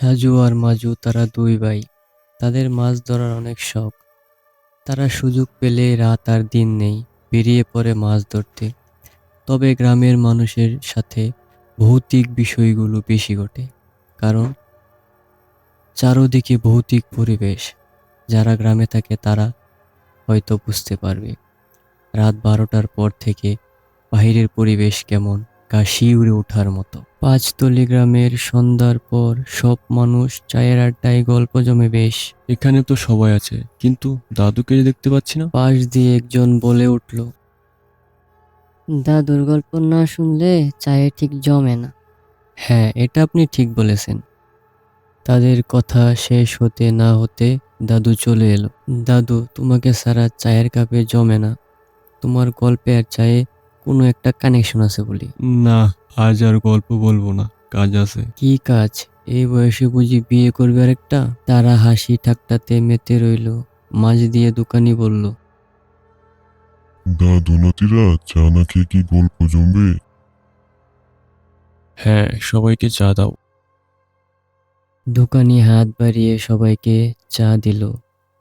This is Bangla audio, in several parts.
সাজু আর মাজু তারা দুই ভাই। তাদের মাছ ধরার অনেক শখ। তারা সুযোগ পেলে রাত আর দিন নেই বেরিয়ে পড়ে মাছ ধরতে। তবে গ্রামের মানুষের সাথে ভৌতিক বিষয়গুলো বেশি ঘটে। কারণ চারোদিকে ভৌতিক পরিবেশ। যারা গ্রামে থাকে তারা হয়তো বুঝতে পারবে। রাত বারোটার পর থেকে বাহিরের পরিবেশ কেমন? গা উড়ে ওঠার মতো। পাঁচতলি গ্রামের সন্ধ্যার পর সব মানুষ চায়ের আড্ডায় গল্প জমে বেশ। এখানে তো সবাই আছে কিন্তু দাদুকে দেখতে পাচ্ছি না। পাশ দিয়ে একজন বলে উঠল দাদুর গল্প না শুনলে চায়ে ঠিক জমে না। হ্যাঁ এটা আপনি ঠিক বলেছেন। তাদের কথা শেষ হতে না হতে দাদু চলে এলো। দাদু তোমাকে সারা চায়ের কাপে জমে না। তোমার গল্পে আর চায়ে কোনো একটা কানেকশন আছে বলি? না আজ আর গল্প বলব না কাজ আছে। কি কাজ? এই বয়সে বুঝি বিয়ে করবে আরেকটা? তারা হাসি ঠাট্টাতে মেতে রইল মাঝ দিয়ে দোকানি বলল দাদু নাতিরা চা না খেয়ে কি গল্প জমবে? হ্যাঁ সবাইকে চা দাও। দোকানি হাত বাড়িয়ে সবাইকে চা দিল।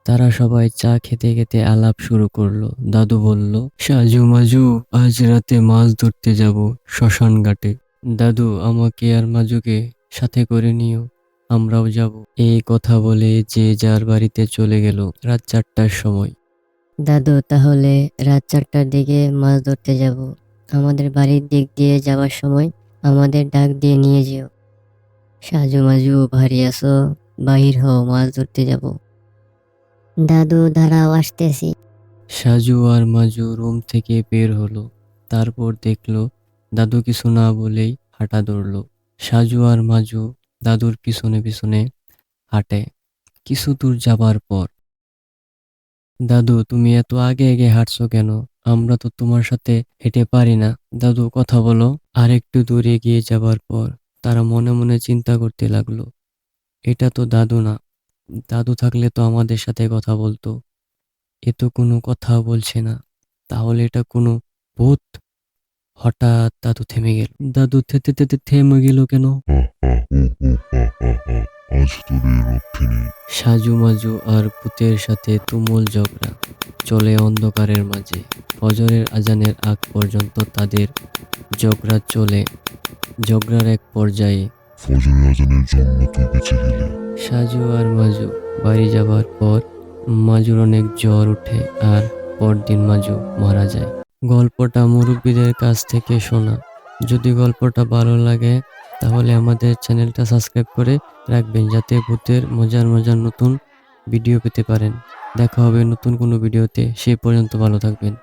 তারা সবাই চা খেতে খেতে আলাপ শুরু করল। দাদু বলল, সাজু মাজু, আজ রাতে মাছ ধরতে যাব শ্মশান ঘাটে। দাদু, আমাকে আর মাজুকে সাথে করে নিও, আমরাও যাব। এই কথা বলে যে যার বাড়িতে চলে গেল রাত চারটার সময়। দাদু, তাহলে রাত চারটার দিকে মাছ ধরতে যাব। আমাদের বাড়ির দিক দিয়ে যাওয়ার সময় আমাদের ডাক দিয়ে নিয়ে যেও। সাজু মাজু, ভারী আসো বাহির হও, মাছ ধরতে যাব। দাদু দাঁড়াও আসতেছি। সাজু আর মাজু রুম থেকে বের হলো, তারপর দেখল দাদু কিছু না বলেই হাঁটা ধরলো। সাজু আর মাজু দাদুর পিছনে পিছনে হাঁটে, কিছু দূর যাবার পর। দাদু, তুমি এত আগে আগে হাঁটছো কেন? আমরা তো তোমার সাথে হেঁটে পারি না। দাদু, কথা বলো। আর একটু দূর এগিয়ে যাবার পর তারা মনে মনে চিন্তা করতে লাগল, এটা তো দাদু না। দাদু থাকলে তো আমাদের সাথে কথা বলতো। এ তো কোনো কথা বলছে না। তাহলে এটা কোনো ভূত? হঠাৎ দাদু থেমে গেল। দাদু থেতে থেতে থেমে গেল কেন? সাজু মাজু আর পুতের সাথে তুমুল ঝগড়া। চলে অন্ধকারের মাঝে। ফজরের আজানের আগ পর্যন্ত তাদের ঝগড়া চলে। ঝগড়ার এক পর্যায়ে ফজরের আজানের জন্য তুই গেলি। সাজু আর মাজু বাড়ি যাবার পর মাজুর অনেক জ্বর ওঠে আর পরদিন মাজু মারা যায়। গল্পটা মুরব্বীদের কাছ থেকে শোনা। যদি গল্পটা ভালো লাগে, তাহলে আমাদের চ্যানেলটা সাবস্ক্রাইব করে রাখবেন যাতে ভূতের মজার মজার নতুন ভিডিও পেতে পারেন। দেখা হবে নতুন কোনো ভিডিওতে। সে পর্যন্ত ভালো থাকবেন।